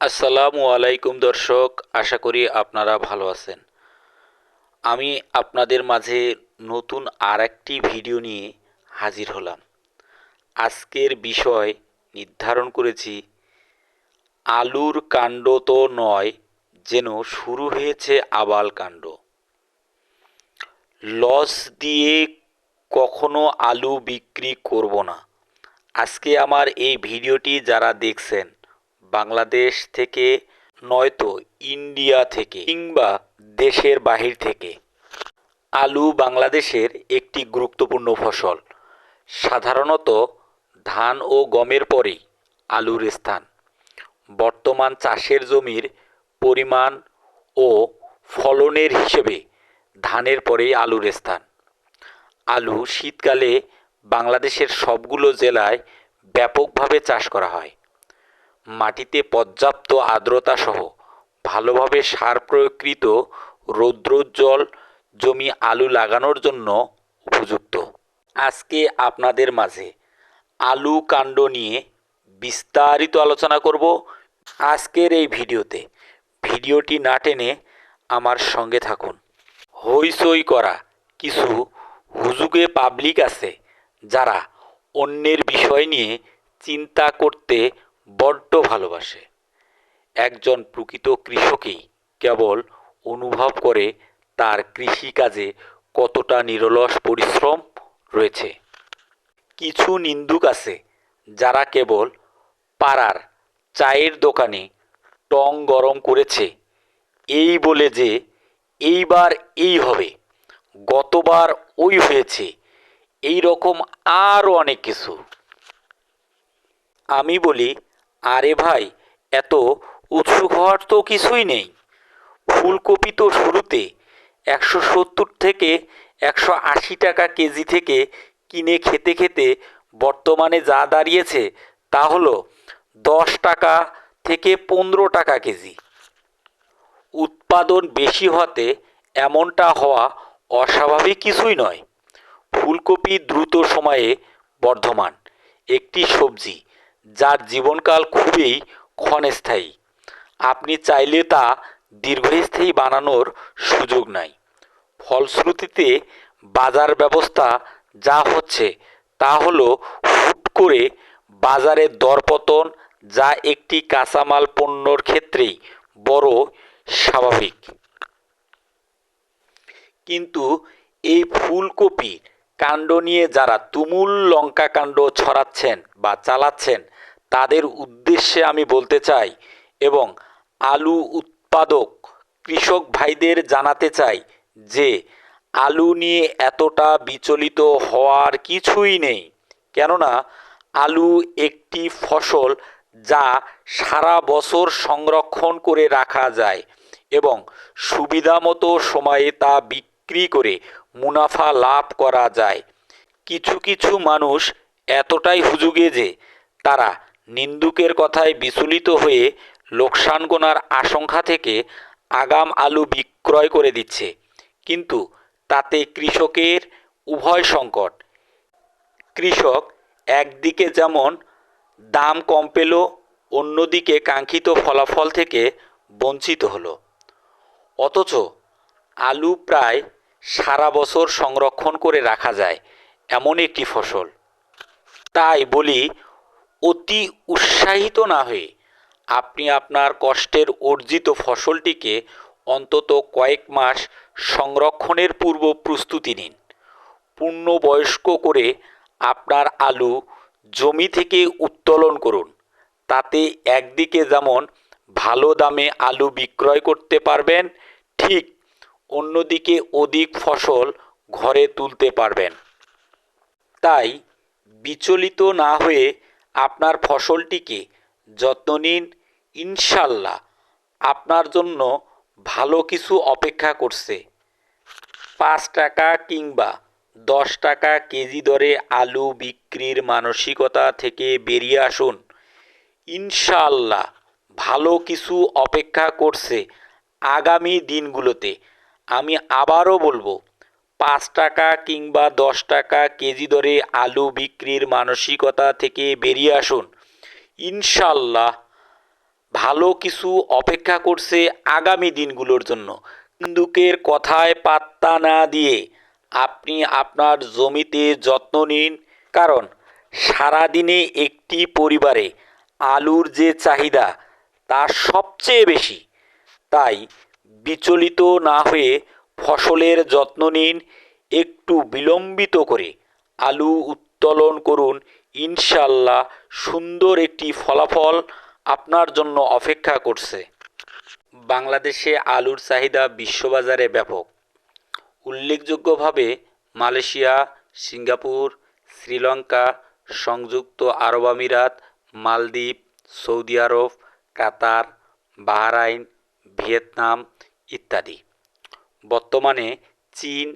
আসসালামু আলাইকুম দর্শক, আশা করি আপনারা ভালো আছেন। আমি আপনাদের মাঝে নতুন আর একটি ভিডিও নিয়ে হাজির হলাম। আজকের বিষয় নির্ধারণ করেছি, আলুর কাণ্ড তো নয়, যেন শুরু হয়েছে আবাল কাণ্ড। লস দিয়ে কখনো আলু বিক্রি করব না। আজকে আমার এই ভিডিওটি যারা দেখছেন বাংলাদেশ থেকে নয়তো ইন্ডিয়া থেকে কিংবা দেশের বাহির থেকে। আলু বাংলাদেশের একটি গুরুত্বপূর্ণ ফসল। সাধারণত ধান ও গমের পরেই আলুর স্থান। বর্তমান চাষের জমির পরিমাণ ও ফলনের হিসেবে ধানের পরেই আলুর স্থান। আলু শীতকালে বাংলাদেশের সবগুলো জেলায় ব্যাপকভাবে চাষ করা হয়। মাটিতে পর্যাপ্ত আর্দ্রতা সহ ভালোভাবে সার প্রয়োগকৃত রৌদ্রোজ্জ্বল জমি আলু লাগানোর জন্য উপযুক্ত। আজকে আপনাদের মাঝে আলু কাণ্ড নিয়ে বিস্তারিত আলোচনা করব। আজকের এই ভিডিওতে ভিডিওটি না টেনে আমার সঙ্গে থাকুন। হইচই করা কিছু হুজুগে পাবলিক আছে যারা অন্যের বিষয় নিয়ে চিন্তা করতে বড্ড ভালোবাসে। একজন প্রকৃত কৃষকই কেবল অনুভব করে তার কৃষিকাজে কতটা নিরলস পরিশ্রম রয়েছে। কিছু নিন্দুক আছে যারা কেবল পাড়ার চায়ের দোকানে টং গরম করেছে। এই বলে যে, এইবার এই হবে, গতবার ওই হয়েছে এই রকম আরও অনেক কিছু। আমি বলি আরে ভাই, এত উৎসুক হওয়ার তো কিছুই নেই। ফুলকপি তো শুরুতে একশো সত্তর থেকে একশো আশি টাকা কেজি থেকে কিনে খেতে খেতে বর্তমানে যা দাঁড়িয়েছে তা হলো দশ টাকা থেকে পনেরো টাকা কেজি। উৎপাদন বেশি হতে এমনটা হওয়া অস্বাভাবিক কিছুই নয়। ফুলকপি দ্রুত সময়ে বর্ধমান। একটি সবজি যার জীবনকাল খুবই ক্ষণস্থায়ী। আপনি চাইলে তা দীর্ঘস্থায়ী বানানোর সুযোগ নাই। ফলশ্রুতিতে বাজার ব্যবস্থা যা হচ্ছে তা হলো হুট করে বাজারের দরপতন, যা একটি কাঁচামাল পণ্যর ক্ষেত্রেই বড় স্বাভাবিক। কিন্তু এই ফুলকপি কাণ্ড নিয়ে যারা তুমুল লঙ্কা কাণ্ড ছড়াচ্ছেন বা চালাচ্ছেন তাদের উদ্দেশ্যে আমি বলতে চাই এবং আলু উৎপাদক কৃষক ভাইদের জানাতে চাই যে, আলু নিয়ে এতটা বিচলিত হওয়ার কিছুই নেই। কেননা, আলু একটি ফসল যা সারা বছর সংরক্ষণ করে রাখা যায় এবং সুবিধামতো সময়ে তা বিক্রি করে মুনাফা লাভ করা যায়। কিছু কিছু মানুষ এতটাই হুজুগে যে, তারা নিন্দুকের কথায় বিচলিত হয়ে লোকসান গোনার আশঙ্কা থেকে আগাম আলু বিক্রয় করে দিচ্ছে। কিন্তু তাতে কৃষকের উভয় সংকট। কৃষক একদিকে যেমন দাম কম পেল, অন্যদিকে কাঙ্ক্ষিত ফলাফল থেকে বঞ্চিত হলো। অথচ আলু প্রায় সারা বছর সংরক্ষণ করে রাখা যায় এমন একটি ফসল। তাই বলি অতি উৎসাহিত না হয়ে আপনি আপনার কষ্টের অর্জিত ফসলটিকে অন্তত কয়েক মাস সংরক্ষণের পূর্ব প্রস্তুতি নিন। পূর্ণবয়স্ক করে আপনার আলু জমি থেকে উত্তোলন করুন। তাতে একদিকে যেমন ভালো দামে আলু বিক্রয় করতে পারবেন, ঠিক অন্যদিকে অধিক ফসল ঘরে তুলতে পারবেন। তাই বিচলিত না হয়ে আপনার ফসলটিকে যত্ন নিন, ইনশাল্লাহ আপনার জন্য ভালো কিছু অপেক্ষা করছে। পাঁচ টাকা কিংবা দশ টাকা কেজি দরে আলু বিক্রির মানসিকতা থেকে বেরিয়ে আসুন। ইনশাল্লাহ ভালো কিছু অপেক্ষা করছে আগামী দিনগুলোতে। আমি আবারও বলব পাঁচ টাকা কিংবা দশ টাকা কেজি দরে আলু বিক্রির মানসিকতা থেকে বেরিয়ে আসুন। ইনশাল্লাহ ভালো কিছু অপেক্ষা করছে আগামী দিনগুলোর জন্য। বন্দুকের কথায় পাত্তা না দিয়ে আপনি আপনার জমিতে যত্ন নিন। কারণ সারাদিনে একটি পরিবারে আলুর যে চাহিদা তা সবচেয়ে বেশি। তাই বিচলিত না হয়ে ফসলের যত্ন নিন, একটু বিলম্বিত করে আলু উত্তোলন করুন। ইনশাল্লাহ সুন্দর একটি ফলাফল আপনার জন্য অপেক্ষা করছে। বাংলাদেশে আলুর চাহিদা বিশ্ববাজারে ব্যাপক। উল্লেখযোগ্যভাবে মালয়েশিয়া, সিঙ্গাপুর, শ্রীলঙ্কা, সংযুক্ত আরব আমিরাত, মালদ্বীপ, সৌদি আরব, কাতার, বাহরাইন, ভিয়েতনাম ইত্যাদি। বর্তমানে চীন,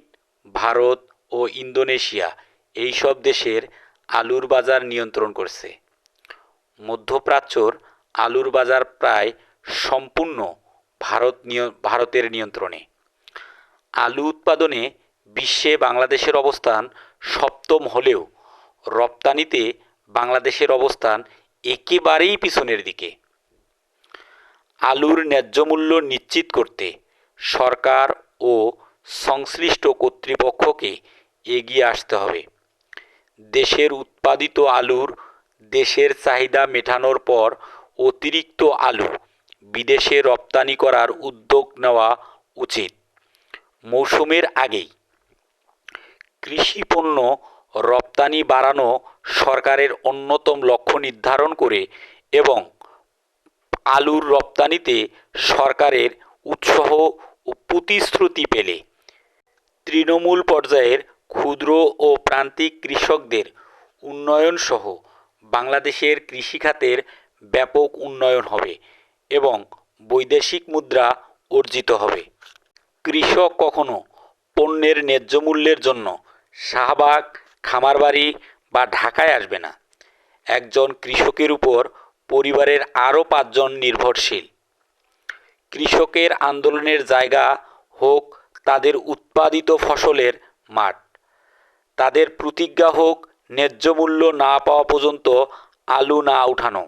ভারত ও ইন্দোনেশিয়া এইসব দেশের আলুর বাজার নিয়ন্ত্রণ করছে। মধ্যপ্রাচ্যর আলুর বাজার প্রায় সম্পূর্ণ ভারত ভারতের নিয়ন্ত্রণে। আলু উৎপাদনে বিশ্বে বাংলাদেশের অবস্থান সপ্তম হলেও রপ্তানিতে বাংলাদেশের অবস্থান একেবারেই পিছনের দিকে। আলুর ন্যায্য মূল্য নিশ্চিত করতে সরকার ও সংশ্লিষ্ট কর্তৃপক্ষকে এগিয়ে আসতে হবে। দেশের উৎপাদিত আলুর দেশের চাহিদা মেটানোর পর অতিরিক্ত আলু বিদেশে রপ্তানি করার উদ্যোগ নেওয়া উচিত। মৌসুমের আগেই কৃষি পণ্য রপ্তানি বাড়ানো সরকারের অন্যতম লক্ষ্য নির্ধারণ করে এবং আলুর রপ্তানিতে সরকারের উৎসাহ প্রতিশ্রুতি পেলে। তৃণমূল পর্যায়ের ক্ষুদ্র ও প্রান্তিক কৃষকদের উন্নয়ন সহ বাংলাদেশের কৃষিখাতের ব্যাপক উন্নয়ন হবে এবং বৈদেশিক মুদ্রা অর্জিত হবে। কৃষক কখনো পণ্যের ন্যায্য মূল্যের জন্য শাহবাগ, খামারবাড়ি বা ঢাকায় আসবে না। একজন কৃষকের উপর পরিবারের আরও পাঁচজন নির্ভরশীল। কৃষকের আন্দোলনের জায়গা হোক, তাদের উৎপাদিত ফসলের মাঠ। তাদের প্রতিজ্ঞা হোক, ন্যায্য মূল্য না পাওয়া পর্যন্ত আলু না উঠানো।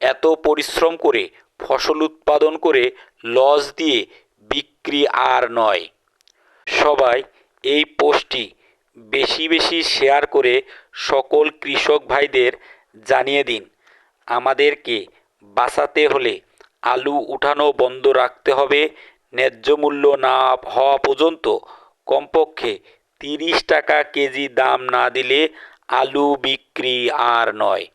এত পরিশ্রম করে, ফসল উৎপাদন করে লস দিয়ে বিক্রি আর নয়। সবাই এই পোস্টটি বেশি বেশি শেয়ার করে সকল কৃষক ভাইদের জানিয়ে দিন। আমাদেরকে বাঁচাতে হলে আলু উঠানো বন্ধ রাখতে হবে। ন্যায্য মূল্য না হওয়া পর্যন্ত কমপক্ষে তিরিশ টাকা কেজি দাম না দিলে আলু বিক্রি আর নয়।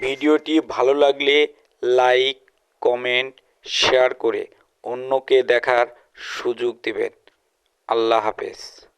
ভিডিওটি ভালো লাগলে লাইক, কমেন্ট, শেয়ার করে অন্যকে দেখার সুযোগ দেবেন। আল্লাহ হাফেজ।